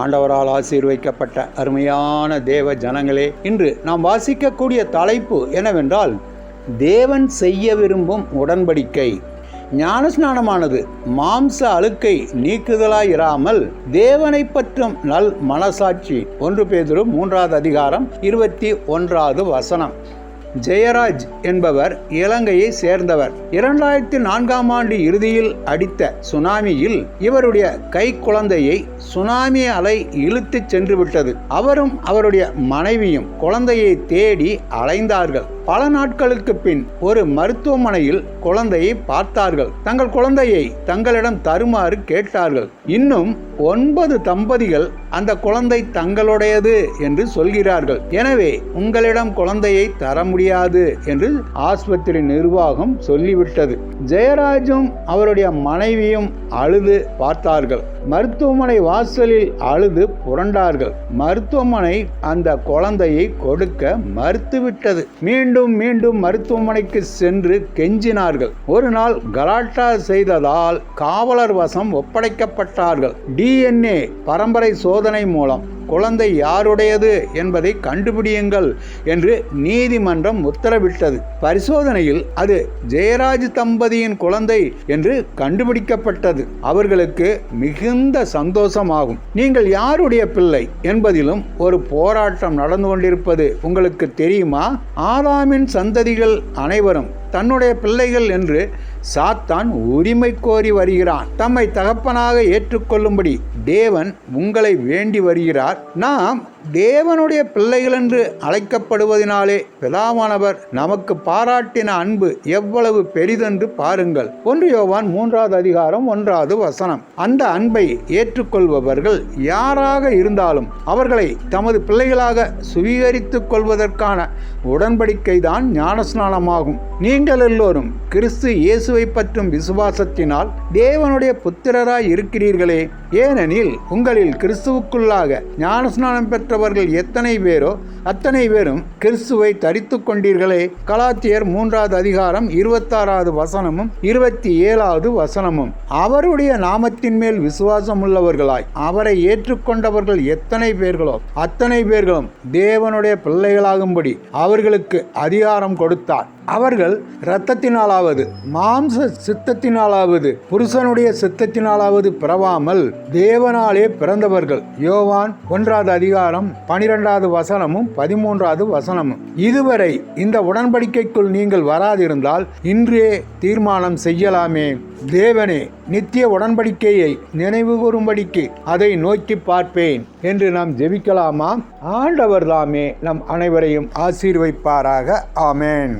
ஆண்டவரால் ஆசீர்வைக்கப்பட்ட அருமையான தேவ ஜனங்களே இன்று நாம் வாசிக்கக்கூடிய தலைப்பு என்னவென்றால் தேவன் செய்ய விரும்பும் உடன்படிக்கை. ஞானஸ்நானமானது மாம்ச அழுக்கை நீக்குதலாயிராமல் தேவனை பற்றும் நல் மனசாட்சி. ஒன்று பேதுரு மூன்றாவது அதிகாரம் இருபத்தி ஒன்றாவது வசனம். ஜெயராஜ் என்பவர் இலங்கையை சேர்ந்தவர். இரண்டாயிரத்தி நான்காம் ஆண்டு இறுதியில் அடித்த சுனாமியில் இவருடைய கை குழந்தையை சுனாமி அலை இழுத்துச் சென்று விட்டது. அவரும் அவருடைய மனைவியும் குழந்தையை தேடி அலைந்தார்கள். பல நாட்களுக்கு பின் ஒரு மருத்துவமனையில் குழந்தையை பார்த்தார்கள். தங்கள் குழந்தையை தங்களிடம் தருமாறு கேட்டார்கள். இன்னும் ஒன்பது தம்பதிகள் அந்த குழந்தை தங்களுடையது என்று சொல்கிறார்கள். எனவே உங்களிடம் குழந்தையை தர முடியாது என்று ஆஸ்பத்திரி நிர்வாகம் சொல்லிவிட்டது. ஜெயராஜும் அவருடைய மனைவியும் அழுது பார்த்தார்கள். மருத்துவமனை வாசலில் அழுது புரண்டார்கள். மருத்துவமனை அந்த குழந்தையை கொடுக்க மறுத்துவிட்டது. மீண்டும் மீண்டும் மருத்துவமனைக்கு சென்று கெஞ்சினார்கள். ஒரு நாள் கலாட்டா செய்ததால் காவலர் வசம் ஒப்படைக்கப்பட்டார்கள். டிஎன்ஏ பரம்பரை சோதனை மூலம் குழந்தை யாருடையது என்பதை கண்டுபிடியுங்கள் என்று நீதிமன்றம் உத்தரவிட்டது. பரிசோதனையில் அது ஜெயராஜ் தம்பதியின் குழந்தை என்று கண்டுபிடிக்கப்பட்டது. அவர்களுக்கு மிகுந்த சந்தோஷமாகும். நீங்கள் யாருடைய பிள்ளை என்பதிலும் ஒரு போராட்டம் நடந்து கொண்டிருப்பது உங்களுக்கு தெரியுமா? ஆதாமின் சந்ததிகள் அனைவரும் தன்னுடைய பிள்ளைகள் என்று சாத்தான் உரிமை கோரி வருகிறான். தம்மை தகப்பனாக ஏற்றுக்கொள்ளும்படி தேவன் உங்களை வேண்டி வருகிறார். நாம் தேவனுடைய பிள்ளைகள் என்று அழைக்கப்படுவதனாலே பிதாவானவர் நமக்கு பாராட்டின அன்பு எவ்வளவு பெரிதென்று பாருங்கள். ஒன்று யோவான் மூன்றாவது அதிகாரம் ஒன்றாவது வசனம். அந்த அன்பை ஏற்றுக்கொள்பவர்கள் யாராக இருந்தாலும் அவர்களை தமது பிள்ளைகளாக சுவீகரித்துக் கொள்வதற்கான உடன்படிக்கை தான் ஞானஸ்நானமாகும். நீங்கள் எல்லோரும் கிறிஸ்து இயேசு பற்றும் விசுவாசத்தினால் தேவனுடைய புத்திரராய் இருக்கிறீர்களே ஏனெனில் உங்களில் கிறிஸ்துவுக்குள்ளாக ஞானஸ்நானம் பெற்றவர்கள் எத்தனை பேரோ அத்தனை பேரும் கிறிஸ்துவை தரித்து கொண்டீர்களே. கலாத்தியர் மூன்றாவது அதிகாரம் இருபத்தாறாவது வசனமும் இருபத்தி ஏழாவது வசனமும். அவருடைய நாமத்தின் மேல் விசுவாசம் உள்ளவர்களாய் அவரை ஏற்றுக்கொண்டவர்கள் எத்தனை பேர்களோ அத்தனை பேர்களும் தேவனுடைய பிள்ளைகளாகும்படி அவர்களுக்கு அதிகாரம் கொடுத்தார். அவர்கள் இரத்தத்தினாலாவது மாம்ச சித்தத்தினாலாவது புருஷனுடைய சித்தத்தினாலாவது பிறவாமல் தேவனாலே பிறந்தவர்கள். யோவான் ஒன்றாவது அதிகாரம் பனிரெண்டாவது வசனமும் பதிமூன்றாவது வசனமும். இதுவரை இந்த உடன்படிக்கைக்குள் நீங்கள் வராதிருந்தால் இன்றே தீர்மானம் செய்யலாமே. தேவனே நித்திய உடன்படிக்கையை நினைவு கூறும்படிக்கு அதை நோக்கி பார்ப்பேன் என்று நாம் ஜெபிக்கலாமா? ஆண்டவர் தாமே நம் அனைவரையும் ஆசீர்வைப்பாராக. ஆமேன்.